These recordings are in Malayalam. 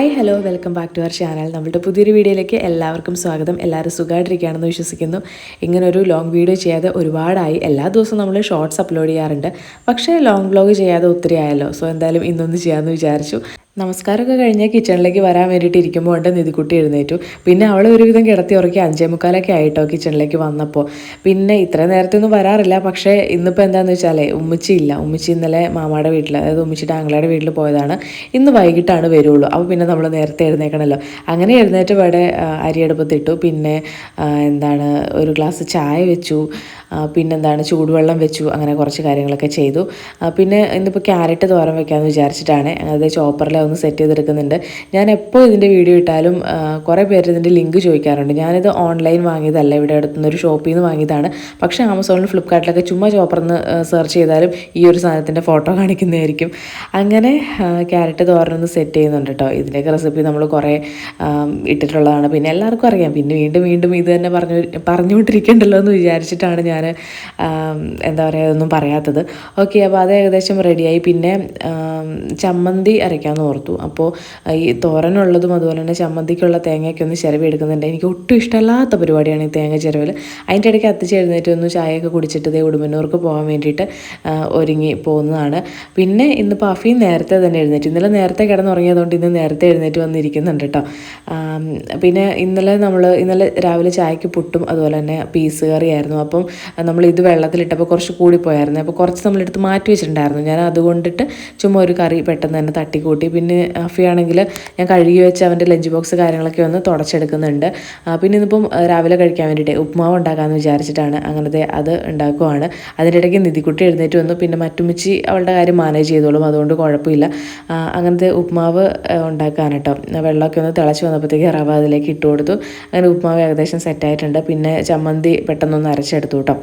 Hi hello welcome back to our channel നമ്മളുടെ പുതിയൊരു വീഡിയോയിലേക്ക് എല്ലാവർക്കും സ്വാഗതം. എല്ലാവരും സുഖമായിട്ടിരിക്കുകയാണെന്ന് വിശ്വസിക്കുന്നു. ഇങ്ങനൊരു ലോങ് വീഡിയോ ചെയ്യാതെ ഒരുപാടായി. എല്ലാ ദിവസവും നമ്മൾ ഷോർട്സ് അപ്ലോഡ് ചെയ്യാറുണ്ട്. പക്ഷേ ലോങ് വ്ലോഗ് ചെയ്യാതെ ഒത്തിരി ആയല്ലോ സോ എന്തായാലും ഇന്നൊന്ന് ചെയ്യാമെന്ന് വിചാരിച്ചു. നമസ്കാരമൊക്കെ കഴിഞ്ഞ് കിച്ചണിലേക്ക് വരാൻ വേണ്ടിയിട്ട് ഇരിക്കുമ്പോൾ ഉണ്ട് നിധിക്കുട്ടി എഴുന്നേറ്റു. പിന്നെ അവൾ ഒരുവിധം കിടത്തി ഉറക്കി അഞ്ചേ മുക്കാലൊക്കെ ആയിട്ടോ കിച്ചണിലേക്ക് വന്നപ്പോൾ പിന്നെ ഇത്ര നേരത്തെ ഒന്നും വരാറില്ല. പക്ഷേ ഇന്നിപ്പോൾ എന്താണെന്ന് വെച്ചാലേ ഉമ്മച്ചി ഇല്ല. ഉമ്മച്ചി ഇന്നലെ മാമാടെ വീട്ടിൽ അതായത് ഉമ്മച്ചിയുടെ ആങ്ങളയുടെ വീട്ടിൽ പോയതാണ്. ഇന്ന് വൈകിട്ടാണ് വരുള്ളൂ. അപ്പോൾ പിന്നെ നമ്മൾ നേരത്തെ എഴുന്നേക്കണമല്ലോ അങ്ങനെ എഴുന്നേറ്റ് ഇവിടെ അരിയെടുപ്പത്തിട്ടു പിന്നെ എന്താണ് ഒരു ഗ്ലാസ് ചായ വെച്ചു. പിന്നെന്താണ് ചൂടുവെള്ളം വെച്ചു അങ്ങനെ കുറച്ച് കാര്യങ്ങളൊക്കെ ചെയ്തു. പിന്നെ ഇന്നിപ്പോൾ ക്യാരറ്റ് തോരൻ വെക്കാമെന്ന് വിചാരിച്ചിട്ടാണ്. അത് ചോപ്പറിൽ ഒന്ന് സെറ്റ് ചെയ്തെടുക്കുന്നുണ്ട്. ഞാൻ എപ്പോൾ ഇതിന്റെ വീഡിയോ ഇട്ടാലും കുറേ പേര് ഇതിന്റെ ലിങ്ക് ചോദിക്കാറുണ്ട്. ഞാനിത് ഓൺലൈൻ വാങ്ങിയതല്ല ഇവിടെ അടുത്തുനിന്ന് ഒരു ഷോപ്പിൽ നിന്ന് വാങ്ങിയതാണ്. പക്ഷേ ആമസോണിൽ ഫ്ലിപ്കാർട്ടിലൊക്കെ ചുമ്മാ ചോപ്പറിന്ന് സെർച്ച് ചെയ്താലും ഈ ഒരു സാധനത്തിന്റെ ഫോട്ടോ കാണിക്കുന്നതായിരിക്കും. അങ്ങനെ ക്യാരറ്റ് തോരനൊന്ന് സെറ്റ് ചെയ്യുന്നുണ്ട് കേട്ടോ ഇതിന്റെയൊക്കെ റെസിപ്പി നമ്മൾ കുറേ ഇട്ടിട്ടുള്ളതാണ്. പിന്നെ എല്ലാവർക്കും അറിയാം. പിന്നെ വീണ്ടും വീണ്ടും ഇത് തന്നെ പറഞ്ഞു പറഞ്ഞുകൊണ്ടിരിക്കണ്ടല്ലോ എന്ന് വിചാരിച്ചിട്ടാണ് ഞാൻ എന്താ പറയുക ഒന്നും പറയാത്തത്. ഓക്കെ അപ്പോൾ അത് ഏകദേശം റെഡിയായി പിന്നെ ചമ്മന്തി അരയ്ക്കാമെന്ന് ഓർത്തു. അപ്പോൾ ഈ തോരനുള്ളതും അതുപോലെ തന്നെ ചമ്മന്തിക്കുള്ള തേങ്ങയൊക്കെ ഒന്ന് ചിരവി എടുക്കുന്നുണ്ട് എനിക്ക് ഒട്ടും ഇഷ്ടമല്ലാത്ത പരിപാടിയാണ് ഈ തേങ്ങ ചിരവൽ അതിന്റെ ഇടയ്ക്ക് അത്തിച്ച് ഒന്ന് ചായയൊക്കെ കുടിച്ചിട്ട് ദേ ഉടുമ്പന്നൂർക്ക് പോകാൻ വേണ്ടിയിട്ട് ഒരുങ്ങി പോകുന്നതാണ്. പിന്നെ ഇന്ന് പഫി നേരത്തെ തന്നെ എഴുന്നേറ്റ്. ഇന്നലെ നേരത്തെ കിടന്നുറങ്ങിയതുകൊണ്ട് ഇന്ന് നേരത്തെ എഴുന്നേറ്റ് വന്നിരിക്കുന്നുണ്ട് കേട്ടോ പിന്നെ ഇന്നലെ നമ്മൾ ഇന്നലെ രാവിലെ ചായക്ക് പുട്ടും അതുപോലെ തന്നെ പീസ് കറിയായിരുന്നു. അപ്പം നമ്മൾ ഇത് വെള്ളത്തിലിട്ടപ്പോൾ കുറച്ച് കൂടിപ്പോയായിരുന്നു. അപ്പോൾ കുറച്ച് നമ്മളെടുത്ത് മാറ്റി വെച്ചിട്ടുണ്ടായിരുന്നു. ഞാൻ അതുകൊണ്ടിട്ട് ചുമ്മാ ഒരു കറി പെട്ടെന്ന് തന്നെ തട്ടിക്കൂട്ടി. പിന്നെ അഫിയാണെങ്കിൽ ഞാൻ കഴുകി വെച്ച് അവന്റെ ലഞ്ച് ബോക്സ് കാര്യങ്ങളൊക്കെ ഒന്ന് തുടച്ചെടുക്കുന്നുണ്ട്. പിന്നെ ഇന്നിപ്പം രാവിലെ കഴിക്കാൻ വേണ്ടിയിട്ട് ഉപ്മാവ് ഉണ്ടാക്കാമെന്ന് വിചാരിച്ചിട്ടാണ് അങ്ങനത്തെ അത് ഉണ്ടാക്കുവാണ്. അതിന്റെ ഇടയ്ക്ക് നിധിക്കുട്ടി എഴുന്നേറ്റ് വന്നു. പിന്നെ മറ്റുമിച്ചി അവളുടെ കാര്യം മാനേജ് ചെയ്തോളും. അതുകൊണ്ട് കുഴപ്പമില്ല. അങ്ങനത്തെ ഉപ്മാവ് ഉണ്ടാക്കാൻ കേട്ടോ. വെള്ളമൊക്കെ ഒന്ന് തിളച്ച് വന്നപ്പോഴത്തേക്ക് റവ അതിലേക്ക് ഇട്ട് കൊടുത്തു. അങ്ങനെ ഉപ്മാവ് ഏകദേശം സെറ്റായിട്ടുണ്ട് പിന്നെ ചമ്മന്തി പെട്ടെന്നൊന്ന് അരച്ചെടുത്തു കേട്ടോ.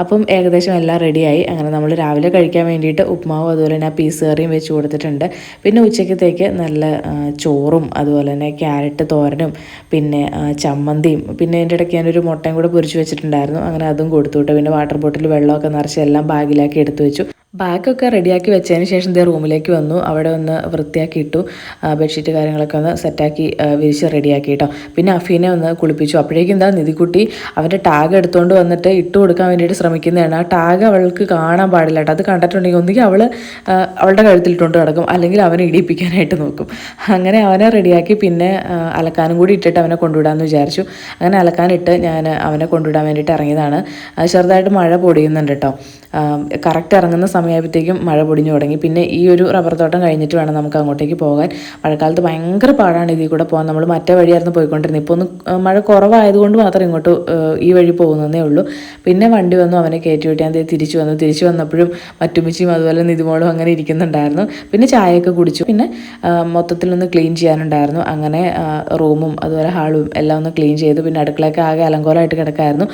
അപ്പം ഏകദേശം എല്ലാം റെഡിയായി. അങ്ങനെ നമ്മൾ രാവിലെ കഴിക്കാൻ വേണ്ടിയിട്ട് ഉപ്മാവും അതുപോലെ തന്നെ ആ പീസ് കറിയും വെച്ച് കൊടുത്തിട്ടുണ്ട്. പിന്നെ ഉച്ചക്കത്തേക്ക് നല്ല ചോറും അതുപോലെ തന്നെ ക്യാരറ്റ് തോരനും പിന്നെ ചമ്മന്തിയും പിന്നെ അതിന്റെ ഇടയ്ക്ക് ഞാനൊരു മുട്ടയും കൂടെ പൊരിച്ച് വെച്ചിട്ടുണ്ടായിരുന്നു. അങ്ങനെ അതും കൊടുത്തു വിട്ടു. പിന്നെ വാട്ടർ ബോട്ടിൽ വെള്ളമൊക്കെ നിറച്ച് എല്ലാം ബാഗിലാക്കി എടുത്തു വെച്ചു. ബാഗൊക്കെ റെഡിയാക്കി വെച്ചതിന് ശേഷം ദേ റൂമിലേക്ക് വന്നു. അവിടെ ഒന്ന് വൃത്തിയാക്കി ഇട്ടു. ബെഡ്ഷീറ്റ് കാര്യങ്ങളൊക്കെ ഒന്ന് സെറ്റാക്കി വിരിച്ച് റെഡിയാക്കി കേട്ടോ. പിന്നെ അഫീനെ ഒന്ന് കുളിപ്പിച്ചു. അപ്പോഴേക്കും എന്താ നിധിക്കുട്ടി അവന്റെ ടാഗ് എടുത്തുകൊണ്ട് വന്നിട്ട് ഇട്ട് കൊടുക്കാൻ വേണ്ടിയിട്ട് ശ്രമിക്കുന്നതാണ്. ആ ടാഗ് അവൾക്ക് കാണാൻ പാടില്ല കേട്ടോ. അത് കണ്ടിട്ടുണ്ടെങ്കിൽ ഒന്നുകിൽ അവൾ അവളുടെ കഴുത്തിലിട്ടുകൊണ്ട് കിടക്കും അല്ലെങ്കിൽ അവനെ ഇടിയിപ്പിക്കാനായിട്ട് നോക്കും. അങ്ങനെ അവനെ റെഡിയാക്കി പിന്നെ അലക്കാനും കൂടി ഇട്ടിട്ട് അവനെ കൊണ്ടുവിടാമെന്ന് വിചാരിച്ചു. അങ്ങനെ അലക്കാനിട്ട് ഞാൻ അവനെ കൊണ്ടുവിടാൻ വേണ്ടിയിട്ട് ഇറങ്ങിയതാണ്. ചെറുതായിട്ട് മഴ പൊടിയുന്നുണ്ട് കേട്ടോ. കറക്റ്റ് ഇറങ്ങുന്ന സമയമായപ്പോഴത്തേക്കും മഴ പൊടിഞ്ഞു തുടങ്ങി. പിന്നെ ഈ ഒരു റബ്ബർ തോട്ടം കഴിഞ്ഞിട്ട് വേണം നമുക്ക് അങ്ങോട്ടേക്ക് പോകാൻ. മഴക്കാലത്ത് ഭയങ്കര പാടാണ് ഇതിൽ കൂടെ പോകാൻ. നമ്മൾ മറ്റേ വഴിയായിരുന്നു പോയിക്കൊണ്ടിരുന്നത്. ഇപ്പോൾ ഒന്ന് മഴ കുറവായതുകൊണ്ട് മാത്രം ഇങ്ങോട്ട് ഈ വഴി പോകുന്നതേ ഉള്ളൂ. പിന്നെ വണ്ടി വന്നു അവനെ കയറ്റി വിട്ടിയാൽ ഞാൻ തിരിച്ചു വന്നു. തിരിച്ചു വന്നപ്പോഴും മറ്റുമിച്ചിയും അതുപോലെ നിതുമോളും അങ്ങനെ ഇരിക്കുന്നുണ്ടായിരുന്നു. പിന്നെ ചായയൊക്കെ കുടിച്ചു. പിന്നെ മൊത്തത്തിൽ ഒന്ന് ക്ലീൻ ചെയ്യാനുണ്ടായിരുന്നു. അങ്ങനെ റൂമും അതുപോലെ ഹാളും എല്ലാം ഒന്ന് ക്ലീൻ ചെയ്തു. പിന്നെ അടുക്കളയൊക്കെ ആകെ അലങ്കോലമായിട്ട് കിടക്കായിരുന്നു.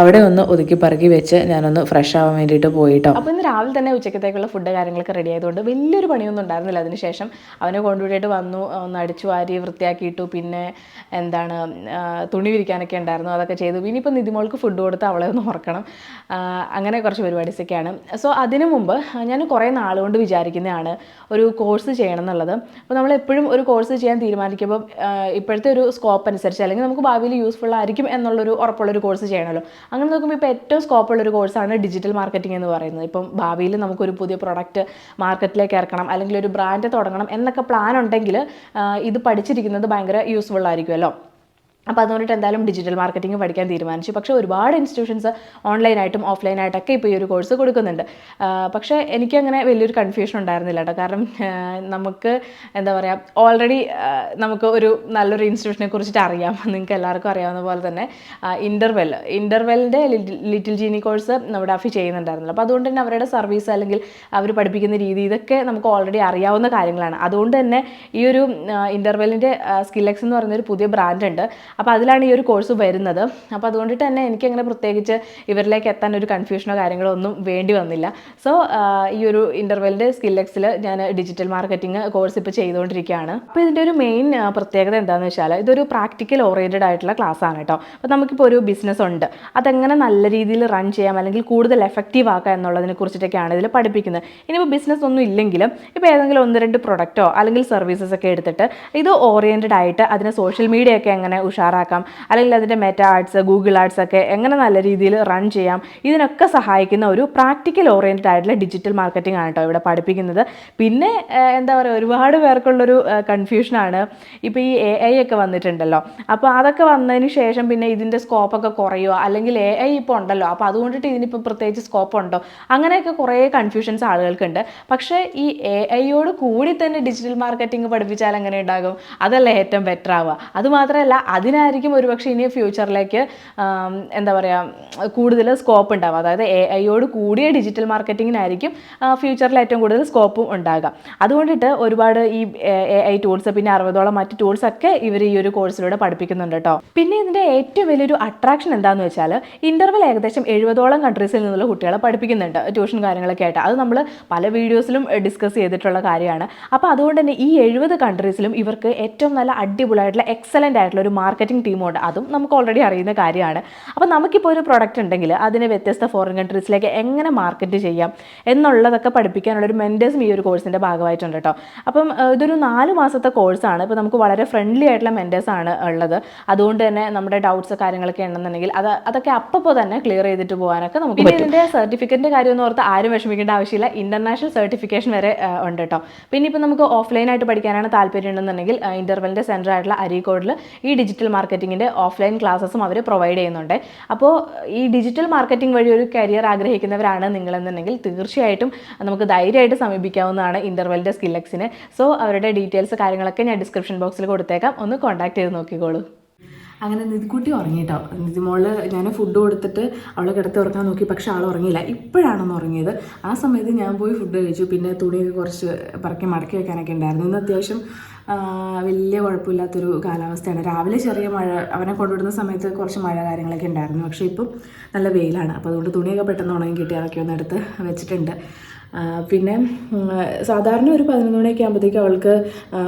അവിടെ ഒന്ന് ഒതുക്കി പറക്കി വെച്ച് ഞാനൊന്ന് ഫ്രഷ് ആവാൻ വേണ്ടിയിട്ട് പോയിട്ടോ അപ്പോൾ ഇന്ന് രാവിലെ തന്നെ ഉച്ചക്കത്തേക്കുള്ള ഫുഡ് കാര്യങ്ങളൊക്കെ റെഡി ആയതുകൊണ്ട് വലിയൊരു പണിയൊന്നും ഉണ്ടായിരുന്നില്ല. അതിനുശേഷം അവനെ കൊണ്ടുപോയിട്ട് വന്നു ഒന്ന് അടിച്ചു വാരി വൃത്തിയാക്കിയിട്ടു പിന്നെ എന്താണ് തുണി വിരിക്കാനൊക്കെ ഉണ്ടായിരുന്നു. അതൊക്കെ ചെയ്തു. ഇനിയിപ്പോൾ നിതിമോൾക്ക് ഫുഡ് കൊടുത്ത് അവളെ ഒന്ന് ഉറക്കണം. അങ്ങനെ കുറച്ച് പരിപാടീസൊക്കെയാണ്. സോ അതിനു മുമ്പ് ഞാൻ കുറേ നാളുകൊണ്ട് വിചാരിക്കുന്നതാണ് ഒരു കോഴ്സ് ചെയ്യണം എന്നുള്ളത്. അപ്പോൾ നമ്മൾ എപ്പോഴും ഒരു കോഴ്സ് ചെയ്യാൻ തീരുമാനിക്കുമ്പോൾ ഇപ്പോഴത്തെ ഒരു സ്കോപ്പ് അനുസരിച്ച് അല്ലെങ്കിൽ നമുക്ക് ഭാവിയിൽ യൂസ്ഫുൾ ആയിരിക്കും എന്നുള്ളൊരു ഉറപ്പുള്ളൊരു കോഴ്സ് ചെയ്യണമല്ലോ. അങ്ങനെ നോക്കുമ്പോൾ ഇപ്പോൾ ഏറ്റവും സ്കോപ്പുള്ളൊരു കോഴ്സാണ് ഡിജിറ്റൽ മാർക്കറ്റിംഗ് എന്ന് പറയുന്നത്. ഇപ്പം ഭാവിയിൽ നമുക്കൊരു പുതിയ പ്രൊഡക്റ്റ് മാർക്കറ്റിലേക്ക് ഇറക്കണം അല്ലെങ്കിൽ ഒരു ബ്രാൻഡ് തുടങ്ങണം എന്നൊക്കെ പ്ലാൻ ഉണ്ടെങ്കിൽ ഇത് പഠിച്ചിരിക്കുന്നത് ഭയങ്കര യൂസ്ഫുൾ ആയിരിക്കുമല്ലോ. അപ്പോൾ അതുകൊണ്ടിട്ട് എന്തായാലും ഡിജിറ്റൽ മാർക്കറ്റിംഗ് പഠിക്കാൻ തീരുമാനിച്ചു. പക്ഷേ ഒരുപാട് ഇൻസ്റ്റിറ്റ്യൂഷൻസ് ഓൺലൈനായിട്ടും ഓഫ്ലൈനായിട്ടൊക്കെ ഇപ്പോൾ ഈ ഒരു കോഴ്സ് കൊടുക്കുന്നുണ്ട്. പക്ഷേ എനിക്കങ്ങനെ വലിയൊരു കൺഫ്യൂഷൻ ഉണ്ടായിരുന്നില്ല കേട്ടോ. കാരണം നമുക്ക് എന്താ പറയുക ഓൾറെഡി നമുക്ക് ഒരു നല്ലൊരു ഇൻസ്റ്റിറ്റ്യൂഷനെ കുറിച്ചിട്ട് അറിയാം. നിങ്ങൾക്ക് എല്ലാവർക്കും അറിയാവുന്ന പോലെ തന്നെ ഇന്റർവെൽ ഇന്റർവെല്ലിന്റെ ലിറ്റിൽ ജീനി കോഴ്സ് നമ്മുടെ അഫി ചെയ്യുന്നുണ്ടായിരുന്നല്ലോ. അപ്പോൾ അതുകൊണ്ട് തന്നെ അവരുടെ സർവീസ് അല്ലെങ്കിൽ അവർ പഠിപ്പിക്കുന്ന രീതി ഇതൊക്കെ നമുക്ക് ഓൾറെഡി അറിയാവുന്ന കാര്യങ്ങളാണ്. അതുകൊണ്ട് തന്നെ ഈ ഒരു ഇന്റർവെല്ലിന്റെ സ്കില്ലെക്സ് എന്ന് പറയുന്ന ഒരു പുതിയ ബ്രാൻഡ് ഉണ്ട്. അപ്പോൾ അതിലാണ് ഈ ഒരു കോഴ്സ് വരുന്നത്. അപ്പോൾ അതുകൊണ്ട് തന്നെ എനിക്കങ്ങനെ പ്രത്യേകിച്ച് ഇവരിലേക്ക് എത്താൻ ഒരു കൺഫ്യൂഷനോ കാര്യങ്ങളോ ഒന്നും വേണ്ടി വന്നില്ല. സോ ഈ ഒരു ഇന്റർവെല്ലിന്റെ സ്കില്ലെക്സിൽ ഞാൻ ഡിജിറ്റൽ മാർക്കറ്റിംഗ് കോഴ്സ് ഇപ്പോൾ ചെയ്തുകൊണ്ടിരിക്കുകയാണ് അപ്പോൾ ഇതിന്റെ ഒരു മെയിൻ പ്രത്യേകത എന്താണെന്ന് വെച്ചാൽ ഇതൊരു പ്രാക്ടിക്കൽ ഓറിയന്റഡ് ആയിട്ടുള്ള ക്ലാസ് ആണ് കേട്ടോ അപ്പോൾ നമുക്കിപ്പോൾ ഒരു ബിസിനസ് ഉണ്ട്. അതെങ്ങനെ നല്ല രീതിയിൽ റൺ ചെയ്യാം അല്ലെങ്കിൽ കൂടുതൽ എഫക്റ്റീവ് ആക്കാം എന്നുള്ളതിനെ കുറിച്ചിട്ടൊക്കെയാണ് ഇതിൽ പഠിപ്പിക്കുന്നത്. ഇനിയിപ്പോൾ ബിസിനസ് ഒന്നും ഇല്ലെങ്കിലും ഇപ്പോൾ ഏതെങ്കിലും ഒന്ന് രണ്ട് പ്രൊഡക്റ്റോ അല്ലെങ്കിൽ സർവീസസ് ഒക്കെ എടുത്തിട്ട് ഇത് ഓറിയന്റഡ് ആയിട്ട് അതിനെ സോഷ്യൽ മീഡിയ ഒക്കെ എങ്ങനെ ഉഷാറാക്കാം. അല്ലെങ്കിൽ അതിന്റെ മെറ്റ ആർട്സ് ഗൂഗിൾ ആർട്സ് ഒക്കെ എങ്ങനെ നല്ല രീതിയിൽ റൺ ചെയ്യാം. ഇതിനൊക്കെ സഹായിക്കുന്ന ഒരു പ്രാക്ടിക്കൽ ഓറിയന്റഡ് ആയിട്ടുള്ള ഡിജിറ്റൽ മാർക്കറ്റിംഗ് ആണ് കേട്ടോ ഇവിടെ പഠിപ്പിക്കുന്നത്. പിന്നെ എന്താ പറയുക ഒരുപാട് പേർക്കുള്ളൊരു കൺഫ്യൂഷനാണ് ഇപ്പോൾ ഈ എ ഐ ഒക്കെ വന്നിട്ടുണ്ടല്ലോ. അപ്പോൾ അതൊക്കെ വന്നതിന് ശേഷം പിന്നെ ഇതിന്റെ സ്കോപ്പൊക്കെ കുറയുമോ അല്ലെങ്കിൽ എ ഐ ഇപ്പോൾ ഉണ്ടല്ലോ. അപ്പോൾ അതുകൊണ്ടിട്ട് ഇതിനിപ്പോൾ പ്രത്യേകിച്ച് സ്കോപ്പ് ഉണ്ടോ? അങ്ങനെയൊക്കെ കുറേ കൺഫ്യൂഷൻസ് ആളുകൾക്കുണ്ട്. പക്ഷേ ഈ എ ഐയോട് കൂടി തന്നെ ഡിജിറ്റൽ മാർക്കറ്റിംഗ് പഠിപ്പിച്ചാൽ എങ്ങനെ ഉണ്ടാകും? അതല്ലേ ഏറ്റവും ബെറ്റർ ആവുക. അതുമാത്രമല്ല അതിനായിരിക്കും ഒരുപക്ഷെ ഇനി ഫ്യൂച്ചറിലേക്ക് എന്താ പറയുക കൂടുതൽ സ്കോപ്പ് ഉണ്ടാവുക. അതായത് എ ഐയോട് കൂടിയ ഡിജിറ്റൽ മാർക്കറ്റിങ്ങിനായിരിക്കും ഫ്യൂച്ചറിൽ ഏറ്റവും കൂടുതൽ സ്കോപ്പും ഉണ്ടാകുക അതുകൊണ്ടിട്ട് ഒരുപാട് ഈ എ ഐ ടൂൾസ് പിന്നെ അറുപതോളം മറ്റ് ടൂൾസ് ഒക്കെ ഇവർ ഈ ഒരു കോഴ്സിലൂടെ പഠിപ്പിക്കുന്നുണ്ട് കേട്ടോ പിന്നെ ഇതിന്റെ ഏറ്റവും വലിയൊരു അട്രാക്ഷൻ എന്താണെന്ന് വെച്ചാൽ ഇന്റർവൽ ഏകദേശം എഴുപതോളം കൺട്രീസിൽ നിന്നുള്ള കുട്ടികളെ പഠിപ്പിക്കുന്നുണ്ട് ട്യൂഷൻ കാര്യങ്ങളൊക്കെ ആയിട്ട്. അത് നമ്മൾ പല വീഡിയോസിലും ഡിസ്കസ് ചെയ്തിട്ടുള്ള കാര്യമാണ്. അപ്പോൾ അതുകൊണ്ട് തന്നെ ഈ എഴുപത് കൺട്രീസിലും ഇവർക്ക് ഏറ്റവും നല്ല അടിപൊളിയായിട്ടുള്ള എക്സലന്റ് ആയിട്ടുള്ള ഒരു മാർക്കറ്റിംഗ് ടീമുണ്ട് അതും നമുക്ക് ഓൾറെഡി അറിയുന്ന കാര്യമാണ്. അപ്പോൾ നമുക്കിപ്പോൾ ഒരു പ്രൊഡക്റ്റ് ഉണ്ടെങ്കിൽ അതിനെ വ്യത്യസ്ത ഫോറിൻ കൺട്രീസിലേക്ക് എങ്ങനെ മാർക്കറ്റ് ചെയ്യാം എന്നുള്ളതൊക്കെ പഠിപ്പിക്കാനുള്ള ഒരു മെന്റേഴ്സും ഈ ഒരു കോഴ്സിന്റെ ഭാഗമായിട്ടുണ്ട് കേട്ടോ. അപ്പം ഇതൊരു നാല് മാസത്തെ കോഴ്സാണ് ഇപ്പോൾ നമുക്ക് വളരെ ഫ്രണ്ട്ലി ആയിട്ടുള്ള മെന്റേഴ്സാണ് ഉള്ളത്. അതുകൊണ്ട് തന്നെ നമ്മുടെ ഡൗട്ട്സ് കാര്യങ്ങളൊക്കെ ഉണ്ടെന്നുണ്ടെങ്കിൽ അത് അതൊക്കെ അപ്പോൾ തന്നെ ക്ലിയർ ചെയ്തിട്ട് പോകാനൊക്കെ നമുക്ക് പിന്നെ ഇതിന്റെ സർട്ടിഫിക്കറ്റിന്റെ കാര്യം എന്ന് ഓർത്ത് ആരും വിഷമിക്കേണ്ട ആവശ്യമില്ല. ഇന്റർനാഷണൽ സർട്ടിഫിക്കേഷൻ വരെ ഉണ്ട് കേട്ടോ. പിന്നെ ഇപ്പോൾ നമുക്ക് ഓഫ്ലൈനായിട്ട് പഠിക്കാനാണ് താല്പര്യം ഉണ്ടെന്നുണ്ടെങ്കിൽ ഇന്റർവെലിന്റെ സെന്റർ ആയിട്ടുള്ള അരീക്കോടിൽ ഈ ഡിജിറ്റൽ മാർക്കറ്റിങ്ങിന്റെ ഓഫ്ലൈൻ ക്ലാസ്സസും അവർ പ്രൊവൈഡ് ചെയ്യുന്നുണ്ട്. അപ്പോൾ ഈ ഡിജിറ്റൽ മാർക്കറ്റിംഗ് വഴി ഒരു കരിയർ ആഗ്രഹിക്കുന്നവരാണ് നിങ്ങളെന്നുണ്ടെങ്കിൽ തീർച്ചയായിട്ടും നമുക്ക് ധൈര്യമായിട്ട് സമീപിക്കാവുന്നതാണ് ഇന്റർവെലിന്റെ സ്കില്ലക്സിന് സോ അവരുടെ ഡീറ്റെയിൽസ് കാര്യങ്ങളൊക്കെ ഞാൻ ഡിസ്ക്രിപ്ഷൻ ബോക്സിൽ കൊടുത്തേക്കാം. ഒന്ന് കോൺടാക്ട് ചെയ്ത് നോക്കിക്കോളൂ. അങ്ങനെ നിധിക്കുട്ടി ഉറങ്ങിട്ടോ? നിധിമോൾ ഞാൻ ഫുഡ് കൊടുത്തിട്ട് അവളെ കിടത്തി ഉറക്കാൻ നോക്കി പക്ഷെ ആൾ ഉറങ്ങിയില്ല. ഇപ്പോഴാണെന്ന് ഉറങ്ങിയത്. ആ സമയത്ത് ഞാൻ പോയി ഫുഡ് കഴിച്ചു. പിന്നെ തുണിയൊക്കെ കുറച്ച് പറക്കി മടക്കി വെക്കാനൊക്കെ ഉണ്ടായിരുന്നു. ഇന്ന് അത്യാവശ്യം വലിയ കുഴപ്പമില്ലാത്തൊരു കാലാവസ്ഥയാണ്. രാവിലെ ചെറിയ മഴ അവനെ കൊണ്ടുവിടുന്ന സമയത്ത് കുറച്ച് മഴ കാര്യങ്ങളൊക്കെ ഉണ്ടായിരുന്നു. പക്ഷേ ഇപ്പം നല്ല വെയിലാണ്. അപ്പോൾ അതുകൊണ്ട് തുണിയൊക്കെ പെട്ടെന്ന് ഉണങ്ങി കിട്ടി. അതൊക്കെ ഒന്ന് എടുത്ത് വെച്ചിട്ടുണ്ട്. പിന്നെ സാധാരണ ഒരു പതിനൊന്ന് മണിയൊക്കെ ആകുമ്പോഴത്തേക്കും അവൾക്ക്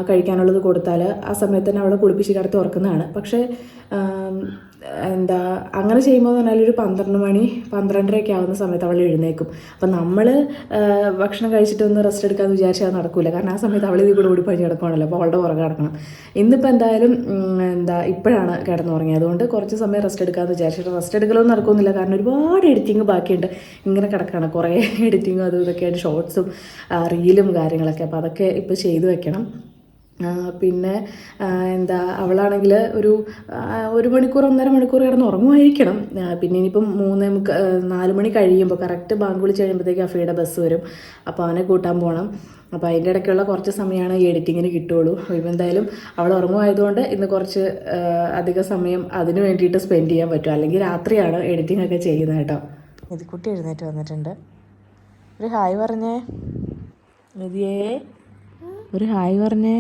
കഴിക്കാനുള്ളത് കൊടുത്താൽ ആ സമയത്ത് തന്നെ അവളെ കുളിപ്പിച്ച് കിടത്തി ഉറക്കുന്നതാണ്. പക്ഷേ എന്താ അങ്ങനെ ചെയ്യുമ്പോൾ എന്ന് പറഞ്ഞാൽ ഒരു പന്ത്രണ്ട് മണി പന്ത്രണ്ടരയൊക്കെ ആവുന്ന സമയത്ത് അവൾ എഴുന്നേക്കും അപ്പം നമ്മൾ ഭക്ഷണം കഴിച്ചിട്ട് ഒന്ന് റെസ്റ്റ് എടുക്കാമെന്ന് വിചാരിച്ചാൽ നടക്കില്ല കാരണം ആ സമയത്ത് അവൾ ഇതിൽ കൂടെ ഓടി പഴി കിടക്കുകയാണല്ലോ അപ്പോൾ അവളുടെ പുറകെ കിടക്കണം ഇന്നിപ്പോൾ എന്തായാലും എന്താ ഇപ്പോഴാണ് കിടന്നുറങ്ങിയത്. അതുകൊണ്ട് കുറച്ച് സമയം റെസ്റ്റ് എടുക്കാമെന്ന് വിചാരിച്ചിട്ട് റെസ്റ്റ് എടുക്കലൊന്നും നടക്കുന്നില്ല കാരണം ഒരുപാട് എഡിറ്റിംഗ് ബാക്കിയുണ്ട്. ഇങ്ങനെ കിടക്കുകയാണ് കുറേ എഡിറ്റിങ്ങും അതും ഇതൊക്കെയായിട്ട് ഷോർട്സും റീലും കാര്യങ്ങളൊക്കെ. അപ്പോൾ അതൊക്കെ ഇപ്പോൾ ചെയ്തു വെക്കണം. പിന്നെ എന്താ അവളാണെങ്കിൽ ഒരു ഒരു മണിക്കൂർ ഒന്നര മണിക്കൂർ കിടന്ന് ഉറങ്ങുമായിരിക്കണം. പിന്നെ ഇനിയിപ്പം മൂന്ന് മുക്ക നാല് മണി കഴിയുമ്പോൾ കറക്റ്റ് ബാങ്ക് വിളിച്ച് കഴിയുമ്പോഴത്തേക്ക് അഫയുടെ ബസ് വരും. അപ്പോൾ അവനെ കൂട്ടാൻ പോകണം അപ്പോൾ അതിന്റെ ഇടയ്ക്കുള്ള കുറച്ച് സമയമാണ് ഈ എഡിറ്റിങ്ങിന് കിട്ടുള്ളൂ ഇപ്പം എന്തായാലും അവൾ ഉറങ്ങുമായതുകൊണ്ട് ഇന്ന് കുറച്ച് അധിക സമയം അതിന് വേണ്ടിയിട്ട് സ്പെൻഡ് ചെയ്യാൻ പറ്റും. അല്ലെങ്കിൽ രാത്രിയാണ് എഡിറ്റിംഗ് ഒക്കെ ചെയ്യുന്നത് കേട്ടോ. ഇത് കുട്ടി എഴുന്നേറ്റ് വന്നിട്ടുണ്ട്. ഒരു ഹായ് പറഞ്ഞേ. നിധിയേ ഒരു ഹായ് പറഞ്ഞേ.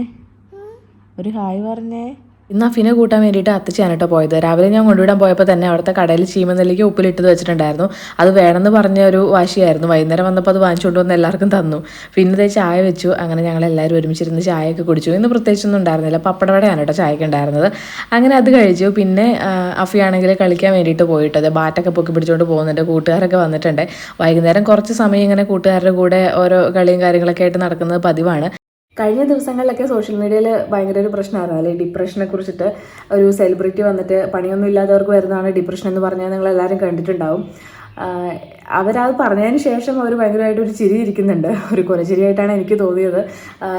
ഒരു ഹായ് പറഞ്ഞേ. ഇന്ന് അഫിനെ കൂട്ടാൻ വേണ്ടിയിട്ട് അത്തച്ചാണ് കേട്ടോ പോയത്. രാവിലെ ഞാൻ കൊണ്ടുവിടാൻ പോയപ്പോൾ തന്നെ അവിടുത്തെ കടയിൽ ചീമനെല്ലിക്ക് ഉപ്പിലിട്ടത് വെച്ചിട്ടുണ്ടായിരുന്നു. അത് വേണമെന്ന് പറഞ്ഞ ഒരു വാശിയായിരുന്നു. വൈകുന്നേരം വന്നപ്പോൾ അത് വാങ്ങിച്ചു കൊണ്ടുവന്ന് എല്ലാവർക്കും തന്നു. പിന്നെ ചായ വെച്ചു. അങ്ങനെ ഞങ്ങൾ എല്ലാവരും ഒരുമിച്ചിരുന്ന് ചായയൊക്കെ കുടിച്ചു. ഇന്ന് പ്രത്യേകിച്ചൊന്നും ഉണ്ടായിരുന്നില്ല. പപ്പടവടയാണ് കേട്ടോ ചായക്ക് ഉണ്ടായിരുന്നത്. അങ്ങനെ അത് കഴിച്ചു. പിന്നെ അഫിയാണെങ്കിൽ കളിക്കാൻ വേണ്ടിയിട്ട് പോയിട്ടത്. ബാറ്റൊക്കെ പൊക്കി പിടിച്ചുകൊണ്ട് പോകുന്നുണ്ട്. കൂട്ടുകാരൊക്കെ വന്നിട്ടുണ്ട്. വൈകുന്നേരം കുറച്ച് സമയം ഇങ്ങനെ കൂട്ടുകാരുടെ കൂടെ ഓരോ കളിയും കാര്യങ്ങളൊക്കെ ആയിട്ട് നടക്കുന്നത് പതിവാണ്. കഴിഞ്ഞ ദിവസങ്ങളിലൊക്കെ സോഷ്യൽ മീഡിയയിൽ ഭയങ്കര ഒരു പ്രശ്നമായിരുന്നു. അല്ലെ ഡിപ്രഷനെ കുറിച്ചിട്ട് ഒരു സെലിബ്രിറ്റി വന്നിട്ട് പണിയൊന്നും ഇല്ലാത്തവർക്ക് വരുന്നതാണ് ഡിപ്രഷൻ എന്ന് പറഞ്ഞാൽ നിങ്ങൾ എല്ലാവരും കണ്ടിട്ടുണ്ടാവും. അവരത് പറഞ്ഞതിന് ശേഷം അവർ ഭയങ്കരമായിട്ട് ഒരു ചിരി ഇരിക്കുന്നുണ്ട്. ഒരു കുലച്ചിരിയായിട്ടാണ് എനിക്ക് തോന്നിയത്.